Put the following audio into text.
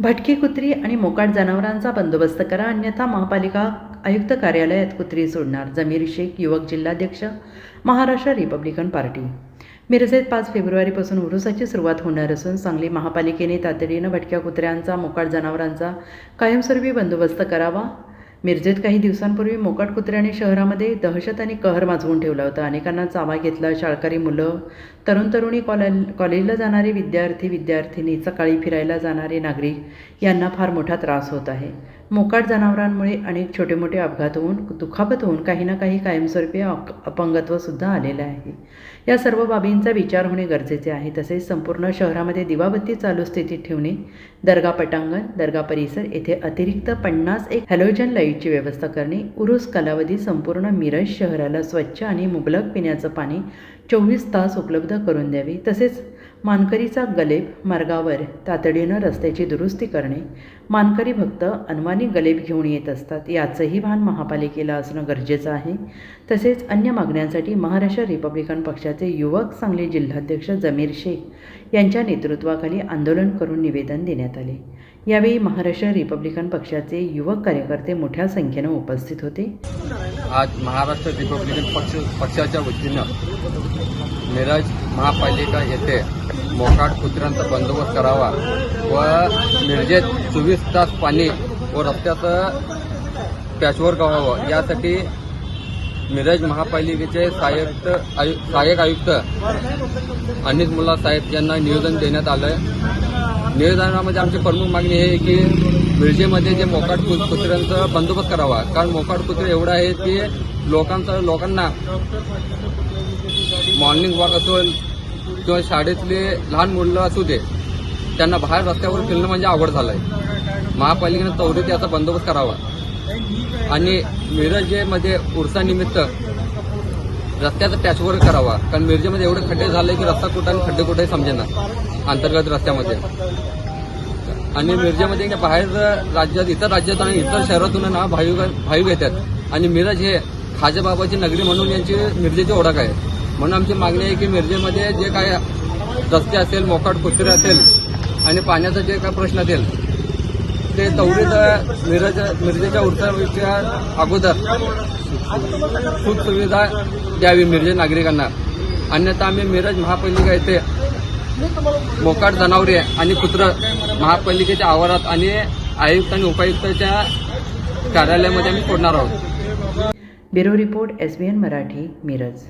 भटकी कुत्री आणि मोकाट जनावरांचा बंदोबस्त करा अन्यथा महापालिका आयुक्त कार्यालयात कुत्री सोडणार. जमीर शेख युवक जिल्हाध्यक्ष महाराष्ट्र रिपब्लिकन पार्टी. मिरजेत पाच फेब्रुवारीपासून उरुसाची सुरुवात होणार असून सांगली महापालिकेने तातडीनं भटक्या कुत्र्यांचा मोकाट जनावरांचा कायमस्वरूपी बंदोबस्त करावा. मिरजेत काही दिवसांपूर्वी मोकाट कुत्र्याने शहरामध्ये दहशत आणि कहर माजवून ठेवला होता. अनेकांना चावा घेतला. शाळकरी मुलं तरुण तरुणी कॉले कॉलेजला जाणारे विद्यार्थी विद्यार्थिनी सकाळी फिरायला जाणारे नागरिक यांना फार मोठा त्रास होत आहे. मोकाट जनावरांमुळे अनेक छोटे मोठे अपघात होऊन दुखापत होऊन काही ना काही कायमस्वरूपी अप अपंगत्वसुद्धा आलेलं आहे. या सर्व बाबींचा विचार होणे गरजेचे आहे. तसेच संपूर्ण शहरामध्ये दिवाबत्ती चालू स्थितीत ठेवणे दर्गा पटांगण दर्गा परिसर येथे अतिरिक्त पन्नास एक हॅलोजन लाइट लाईटची व्यवस्था करणे उरूस कालावधी संपूर्ण मिरज शहराला स्वच्छ आणि मुबलक पिण्याचं पाणी चोवीस तास उपलब्ध करून द्यावे. तसेच मानकरीचा गलेब मार्गावर तातडीनं रस्त्याची दुरुस्ती करणे मानकरी भक्त अनवानी गलेब घेऊन येत असतात याचंही भान महापालिकेला असणं गरजेचं आहे. तसेच अन्य मागण्यांसाठी महाराष्ट्र रिपब्लिकन पक्षाचे युवक सांगली जिल्हाध्यक्ष जमीर शेख यांच्या नेतृत्वाखाली आंदोलन करून निवेदन देण्यात आले. यावेळी महाराष्ट्र रिपब्लिकन पक्षाचे युवक कार्यकर्ते मोठ्या संख्येनं उपस्थित होते. आज महाराष्ट्र रिपब्लिकन पक्ष पक्षाच्या वतीनं मिरज महापालिका येथे मोकाट कुत्र्यांचा बंदोबस्त करावा व मिरजेत चोवीस तास पाणी व रस्त्याचं पॅचवर्क व्हावं. यासाठी मिरज महापालिकेचे सहाय्यक आयु सहाय्यक आयुक्त अनिल मुल्ला साहेब यांना निवेदन देण्यात आलं निवेदनामध्ये आमची प्रमुख मागणी हे आहे की मिरजेमध्ये जे मोकाट कुत्र्यांचा बंदोबस्त करावा. कारण मोकाट कुत्रे एवढं आहे की लोकांचा लोकांना मॉर्निंग वॉक असो किंवा शाळेतले लहान मुलं असू दे त्यांना बाहेर रस्त्यावर फिरणं म्हणजे आवड झालं आहे महापालिकेनं त्वरित याचा बंदोबस्त करावा. आणि मिरजेमध्ये उरसानिमित्त रस्त्याचा टॅचवर करावा. कारण मिरजेमध्ये एवढे खड्डे झाले की रस्ता कुठं आणि खड्डे कुठे समजेना. अंतर्गत रस्त्यामध्ये. आणि मिरजेमध्ये बाहेर राज्यात इतर राज्यात आणि इतर शहरातून ना भाविक भाविक येतात आणि मिरज हे खाजेबाबाची नगरी म्हणून यांची मिरजेची ओळख आहे. म्हणून आमची मागणी आहे की मिरजेमध्ये जे काय रस्ते असेल मोकाट कुत्रे असेल आणि पाण्याचा जे काय प्रश्न असेल ते तेवढीच मिरज मिरजेच्या उत्सवाच्या अगोदर खूप सुविधा द्यावी मिरजे नागरिकांना. अन्यथा आम्ही मिरज महापालिका येथे मोकाट जनावरे आणि कुत्र महापालिकेच्या आवारात आणि आयुक्त आणि उपायुक्ताच्या कार्यालयामध्ये आम्ही फोडणार आहोत. Bureau report S N Marathi Miraj.